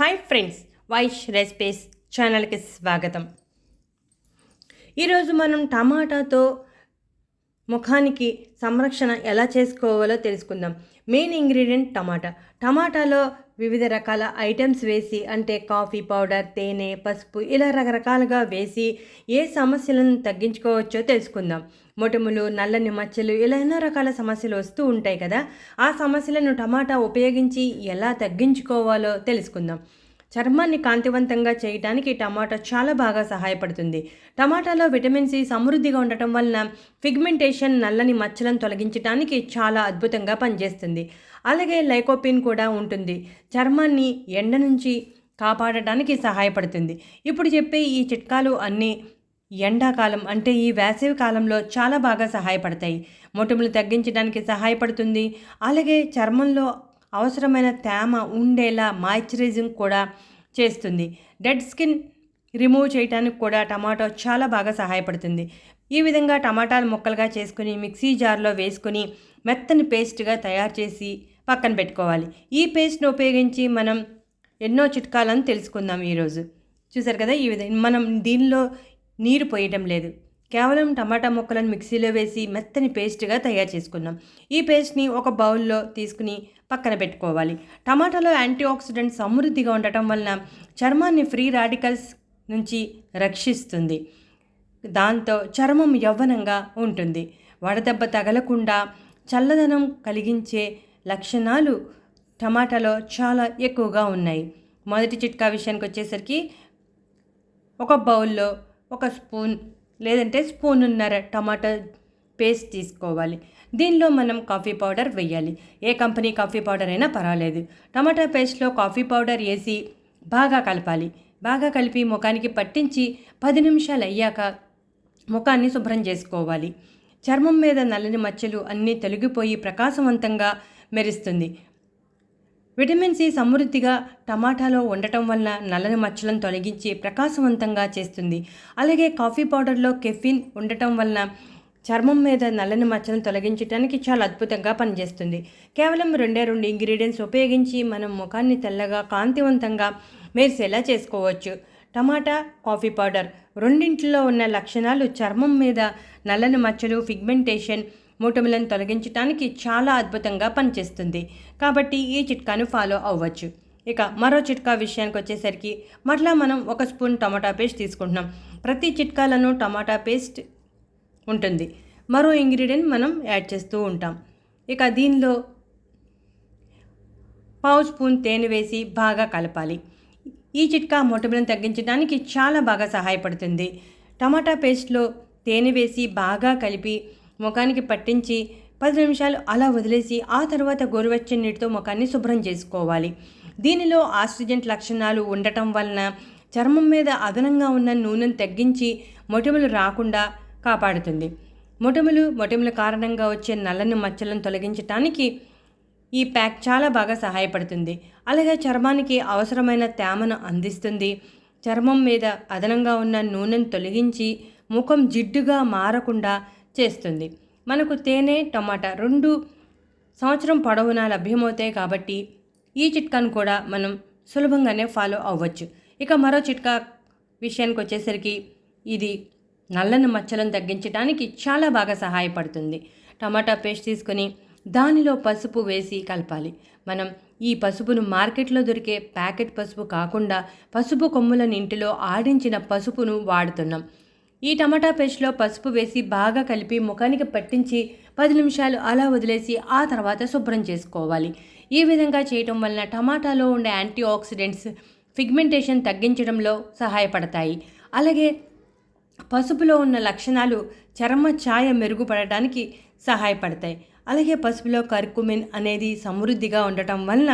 Hi friends Vaish recipes ఛానల్కి స్వాగతం. ఈరోజు మనం టమాటాతో ముఖానికి సంరక్షణ ఎలా చేసుకోవాలో తెలుసుకుందాం. Main ingredient tomato. టమాటాలో వివిధ రకాల ఐటమ్స్ వేసి అంటే కాఫీ పౌడర్ తేనె పసుపు ఇలా రకరకాలుగా వేసి ఏ సమస్యలను తగ్గించుకోవచ్చో తెలుసుకుందాం. మొటిములు నల్లని మచ్చలు ఇలా ఎన్నో రకాల సమస్యలు వస్తూ ఉంటాయి కదా. ఆ సమస్యలను టమాటా ఉపయోగించి ఎలా తగ్గించుకోవాలో తెలుసుకుందాం. చర్మాన్ని కాంతివంతంగా చేయడానికి టమాటా చాలా బాగా సహాయపడుతుంది. టమాటాలో విటమిన్ సి సమృద్ధిగా ఉండటం వలన పిగ్మెంటేషన్ నల్లని మచ్చలను తొలగించడానికి చాలా అద్భుతంగా పనిచేస్తుంది. అలాగే లైకోపిన్ కూడా ఉంటుంది. చర్మాన్ని ఎండ నుంచి కాపాడటానికి సహాయపడుతుంది. ఇప్పుడు చెప్పే ఈ చిట్కాలు అన్నీ ఎండాకాలం అంటే ఈ వేసవి కాలంలో చాలా బాగా సహాయపడతాయి. మొటిములు తగ్గించడానికి సహాయపడుతుంది. అలాగే చర్మంలో అవసరమైన తేమ ఉండేలా మాయిశ్చరైజింగ్ కూడా చేస్తుంది. డెడ్ స్కిన్ రిమూవ్ చేయడానికి కూడా టమాటో చాలా బాగా సహాయపడుతుంది. ఈ విధంగా టమాటాలు ముక్కలుగా చేసుకుని మిక్సీ జార్లో వేసుకుని మెత్తని పేస్ట్గా తయారు చేసి పక్కన పెట్టుకోవాలి. ఈ పేస్ట్ను ఉపయోగించి మనం ఎన్నో చిట్కాలను తెలుసుకుందాం ఈరోజు. చూసారు కదా ఈ విధంగా మనం దీనిలో నీరు పోయటం లేదు. కేవలం టమాటా ముక్కలను మిక్సీలో వేసి మెత్తని పేస్ట్గా తయారు చేసుకున్నాం ఈ పేస్ట్ని ఒక బౌల్లో తీసుకుని పక్కన పెట్టుకోవాలి. టమాటాలో యాంటీ ఆక్సిడెంట్ సమృద్ధిగా ఉండటం వలన చర్మాన్ని ఫ్రీ రాడికల్స్ నుంచి రక్షిస్తుంది. దాంతో చర్మం యవ్వనంగా ఉంటుంది. వడదెబ్బ తగలకుండా చల్లదనం కలిగించే లక్షణాలు టమాటాలో చాలా ఎక్కువగా ఉన్నాయి. మొదటి చిట్కా విషయానికి వచ్చేసరికి ఒక బౌల్లో ఒక స్పూన్ లేదంటే స్పూనున్నర టమాటా పేస్ట్ తీసుకోవాలి. దీనిలో మనం కాఫీ పౌడర్ వేయాలి. ఏ కంపెనీ కాఫీ పౌడర్ అయినా పర్వాలేదు. టమాటా పేస్ట్లో కాఫీ పౌడర్ వేసి బాగా కలపాలి. బాగా కలిపి ముఖానికి పట్టించి పది నిమిషాలు అయ్యాక ముఖాన్ని శుభ్రం చేసుకోవాలి. చర్మం మీద నల్లని మచ్చలు అన్నీ తొలగిపోయి ప్రకాశవంతంగా మెరుస్తుంది. విటమిన్ సి సమృద్ధిగా టమాటాలో ఉండటం వలన నల్లని మచ్చలను తొలగించి ప్రకాశవంతంగా చేస్తుంది. అలాగే కాఫీ పౌడర్లో కెఫిన్ ఉండటం వలన చర్మం మీద నల్లని మచ్చలను తొలగించడానికి చాలా అద్భుతంగా పనిచేస్తుంది. కేవలం రెండే రెండు ఇంగ్రీడియంట్స్ ఉపయోగించి మనం ముఖాన్ని తెల్లగా కాంతివంతంగా మెరిసేలా చేసుకోవచ్చు. టమాటా కాఫీ పౌడర్ రెండింటిలో ఉన్న లక్షణాలు చర్మం మీద నల్లని మచ్చలు ఫిగ్మెంటేషన్ మూటములను తొలగించడానికి చాలా అద్భుతంగా పనిచేస్తుంది. కాబట్టి ఈ చిట్కాను ఫాలో అవ్వచ్చు. ఇక మరో చిట్కా విషయానికి వచ్చేసరికి మరలా మనం ఒక స్పూన్ టమాటా పేస్ట్ తీసుకుంటున్నాం. ప్రతి చిట్కాలను టమాటా పేస్ట్ ఉంటుంది. మరో ఇంగ్రీడియంట్ మనం యాడ్ చేస్తూ ఉంటాం. ఇక దీనిలో పావు స్పూన్ తేనె వేసి బాగా కలపాలి. ఈ చిట్కా మొటబులను తగ్గించడానికి చాలా బాగా సహాయపడుతుంది. టమాటా పేస్ట్లో తేనె వేసి బాగా కలిపి ముఖానికి పట్టించి పది నిమిషాలు అలా వదిలేసి ఆ తర్వాత గోరువెచ్చని నీటితో ముఖాన్ని శుభ్రం చేసుకోవాలి. దీనిలో ఆక్సిజెంట్ లక్షణాలు ఉండటం వలన చర్మం మీద అదనంగా ఉన్న నూనెను తగ్గించి మొటిమలు రాకుండా కాపాడుతుంది. మొటిమలు మొటిమల కారణంగా వచ్చే నల్లని మచ్చలను తొలగించటానికి ఈ ప్యాక్ చాలా బాగా సహాయపడుతుంది. అలాగే చర్మానికి అవసరమైన తేమను అందిస్తుంది. చర్మం మీద అదనంగా ఉన్న నూనెను తొలగించి ముఖం జిడ్డుగా మారకుండా చేస్తుంది. మనకు తేనె టమాటా రెండు సంవత్సరం పొడవునా లభ్యమవుతాయి కాబట్టి ఈ చిట్కాను కూడా మనం సులభంగానే ఫాలో అవ్వచ్చు. ఇక మరో చిట్కా విషయానికి వచ్చేసరికి ఇది నల్లని మచ్చలను తగ్గించడానికి చాలా బాగా సహాయపడుతుంది. టమాటా పేస్ట్ తీసుకొని దానిలో పసుపు వేసి కలపాలి. మనం ఈ పసుపును మార్కెట్లో దొరికే ప్యాకెట్ పసుపు కాకుండా పసుపు కొమ్ములను ఇంటిలో ఆడించిన పసుపును వాడుతున్నాం. ఈ టమాటా పేస్ట్లో పసుపు వేసి బాగా కలిపి ముఖానికి పట్టించి పది నిమిషాలు అలా వదిలేసి ఆ తర్వాత శుభ్రం చేసుకోవాలి. ఈ విధంగా చేయటం వలన టమాటాలో ఉండే యాంటీ ఆక్సిడెంట్స్ పిగ్మెంటేషన్ తగ్గించడంలో సహాయపడతాయి. అలాగే పసుపులో ఉన్న లక్షణాలు చర్మ ఛాయ మెరుగుపడటానికి సహాయపడతాయి. అలాగే పసుపులో కర్కుమిన్ అనేది సమృద్ధిగా ఉండటం వలన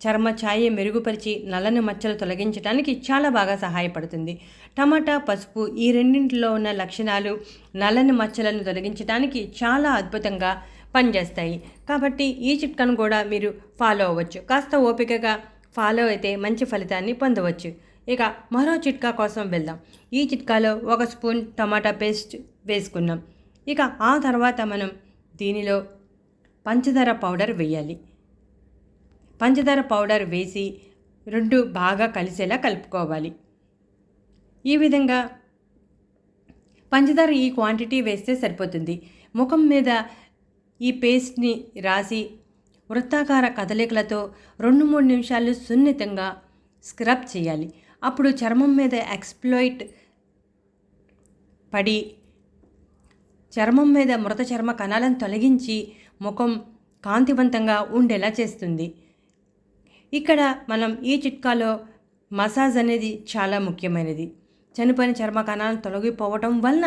చర్మ ఛాయ మెరుగుపరిచి నల్లని మచ్చలు తొలగించడానికి చాలా బాగా సహాయపడుతుంది. టమాటా పసుపు ఈ రెండింటిలో ఉన్న లక్షణాలు నల్లని మచ్చలను తొలగించడానికి చాలా అద్భుతంగా పనిచేస్తాయి. కాబట్టి ఈ చిట్కాను కూడా మీరు ఫాలో అవ్వచ్చు. కాస్త ఓపికగా ఫాలో అయితే మంచి ఫలితాన్ని పొందవచ్చు. ఇక మరో చిట్కా కోసం వెళ్దాం. ఈ చిట్కాలో ఒక స్పూన్ టమాటా పేస్ట్ వేసుకున్నాం. ఇక ఆ తర్వాత మనం దీనిలో పంచదార పౌడర్ వేయాలి. పంచదార పౌడర్ వేసి రెండు బాగా కలిసేలా కలుపుకోవాలి. ఈ విధంగా పంచదార ఈ క్వాంటిటీ వేస్తే సరిపోతుంది. ముఖం మీద ఈ పేస్ట్ని రాసి వృత్తాకార కదలికలతో రెండు మూడు నిమిషాలు సున్నితంగా స్క్రబ్ చేయాలి. అప్పుడు చర్మం మీద ఎక్స్ప్లోయిట్ పడి చర్మం మీద మృత చర్మ కణాలను తొలగించి ముఖం కాంతివంతంగా ఉండేలా చేస్తుంది. ఇక్కడ మనం ఈ చిట్కాలో మసాజ్ అనేది చాలా ముఖ్యమైనది. చనిపోయిన చర్మ కణాలను తొలగిపోవటం వలన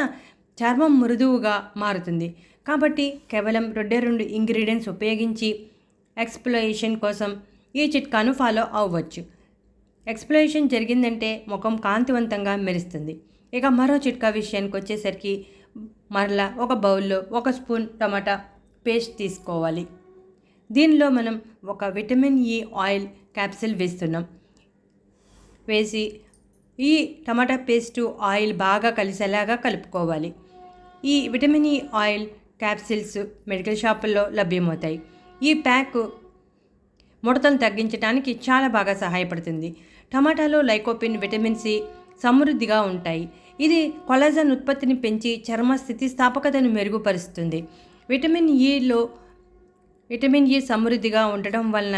చర్మం మృదువుగా మారుతుంది. కాబట్టి కేవలం రెండే రెండు ఇంగ్రీడియంట్స్ ఉపయోగించి ఎక్స్ప్లోయేషన్ కోసం ఈ చిట్కాను ఫాలో అవ్వచ్చు. ఎక్స్ప్లోయేషన్ జరిగిందంటే ముఖం కాంతివంతంగా మెరుస్తుంది. ఇక మరో చిట్కా విషయానికి వచ్చేసరికి మరలా ఒక బౌల్లో ఒక స్పూన్ టమాటా పేస్ట్ తీసుకోవాలి. దీనిలో మనం ఒక విటమిన్ ఈ ఆయిల్ క్యాప్సిల్ వేస్తున్నాం. వేసి ఈ టమాటా పేస్టు ఆయిల్ బాగా కలిసేలాగా కలుపుకోవాలి. ఈ vitamin E oil capsules medical షాపుల్లో లభ్యమవుతాయి. ఈ ప్యాక్ ముడతలు తగ్గించడానికి చాలా బాగా సహాయపడుతుంది. టమాటాలో లైకోపిన్ విటమిన్ సి సమృద్ధిగా ఉంటాయి. ఇది కొలాజన్ ఉత్పత్తిని పెంచి చర్మ స్థితిస్థాపకతను మెరుగుపరుస్తుంది. విటమిన్ e ఈలో విటమిన్ ఈ సమృద్ధిగా ఉండటం వలన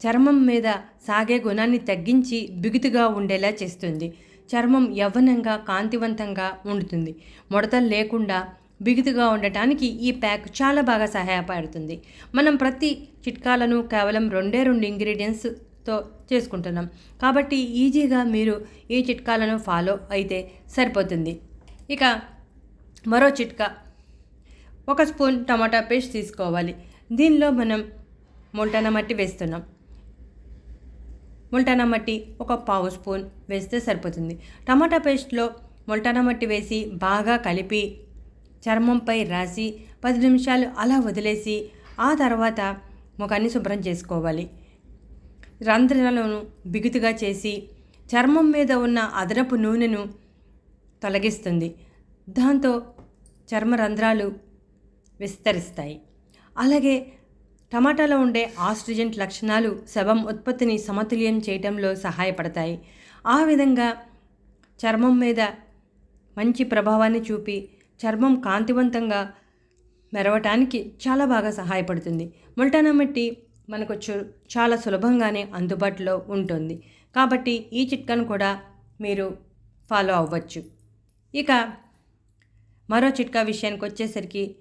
చర్మం మీద సాగే గుణాన్ని తగ్గించి బిగుతుగా ఉండేలా చేస్తుంది. చర్మం యవ్వనంగా కాంతివంతంగా ఉండుతుంది. ముడతలు లేకుండా బిగుతుగా ఉండటానికి ఈ ప్యాక్ చాలా బాగా సహాయపడుతుంది. మనం ప్రతి చిట్కాలను కేవలం రెండే రెండు ఇంగ్రీడియంట్స్తో చేసుకుంటున్నాం. కాబట్టి ఈజీగా మీరు ఈ చిట్కాలను ఫాలో అయితే సరిపోతుంది. ఇక మరో చిట్కా. ఒక స్పూన్ టమాటా పేస్ట్ తీసుకోవాలి. దీనిలో మనం మొల్టానా మట్టి వేస్తున్నాం. మొల్టానా మట్టి ఒక పావు స్పూన్ వేస్తే సరిపోతుంది. టమాటా పేస్ట్లో మొల్టానా మట్టి వేసి బాగా కలిపి చర్మంపై రాసి పది నిమిషాలు అలా వదిలేసి ఆ తర్వాత ముఖాన్ని శుభ్రం చేసుకోవాలి. రంధ్రాలను బిగుతుగా చేసి చర్మం మీద ఉన్న అదనపు నూనెను తొలగిస్తుంది. దాంతో చర్మ రంధ్రాలు విస్తరిస్తాయి. అలాగే టమాటాలో ఉండే ఆస్ట్రిజెంట్ లక్షణాలు శవం ఉత్పత్తిని సమతుల్యం చేయడంలో సహాయపడతాయి. ఆ విధంగా చర్మం మీద మంచి ప్రభావాన్ని చూపి చర్మం కాంతివంతంగా మెరవటానికి చాలా బాగా సహాయపడుతుంది. ముల్టానా మట్టి మనకు చాలా సులభంగానే అందుబాటులో ఉంటుంది. కాబట్టి ఈ చిట్కాను కూడా మీరు ఫాలో అవ్వచ్చు. ఇక మరో చిట్కా విషయానికి వచ్చేసరికి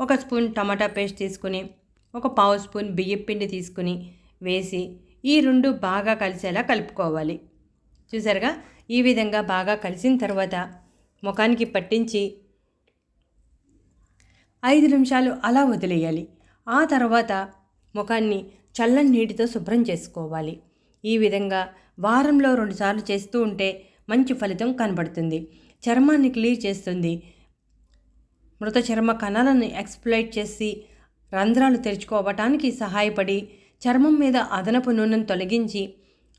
ఒక స్పూన్ టమాటా పేస్ట్ తీసుకుని ఒక పావు స్పూన్ బియ్యం పిండి తీసుకుని వేసి ఈ రెండు బాగా కలిసేలా కలుపుకోవాలి. చూసారుగా? ఈ విధంగా బాగా కలిసిన తర్వాత ముఖానికి పట్టించి ఐదు నిమిషాలు అలా వదిలేయాలి. ఆ తర్వాత ముఖాన్ని చల్లని నీటితో శుభ్రం చేసుకోవాలి. ఈ విధంగా వారంలో రెండుసార్లు చేస్తూ ఉంటే మంచి ఫలితం కనబడుతుంది. చర్మాన్ని క్లీర్ చేస్తుంది. మృత చర్మ కణాలను ఎక్స్ప్లైట్ చేసి రంధ్రాలు తెరుచుకోవటానికి సహాయపడి చర్మం మీద అదనపు నూనెను తొలగించి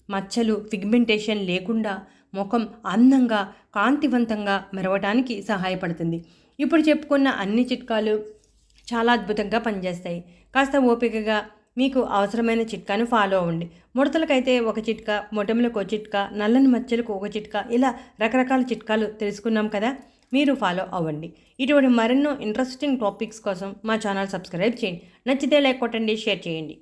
మచ్చలు పిగ్మెంటేషన్ లేకుండా ముఖం అందంగా కాంతివంతంగా మెరవటానికి సహాయపడుతుంది. ఇప్పుడు చెప్పుకున్న అన్ని చిట్కాలు చాలా అద్భుతంగా పనిచేస్తాయి. కాస్త ఓపికగా మీకు అవసరమైన చిట్కాను ఫాలో అవ్వండి. ముడతలకైతే ఒక చిట్కా మొటములకు ఒక చిట్కా నల్లని మచ్చలకు ఒక చిట్కా ఇలా రకరకాల చిట్కాలు తెలుసుకున్నాం కదా. మీరు ఫాలో అవ్వండి. ఇటువంటి మరెన్నో ఇంట్రెస్టింగ్ టాపిక్స్ కోసం మా ఛానల్ సబ్స్క్రైబ్ చేయండి. నచ్చితే లైక్ కొట్టండి షేర్ చేయండి.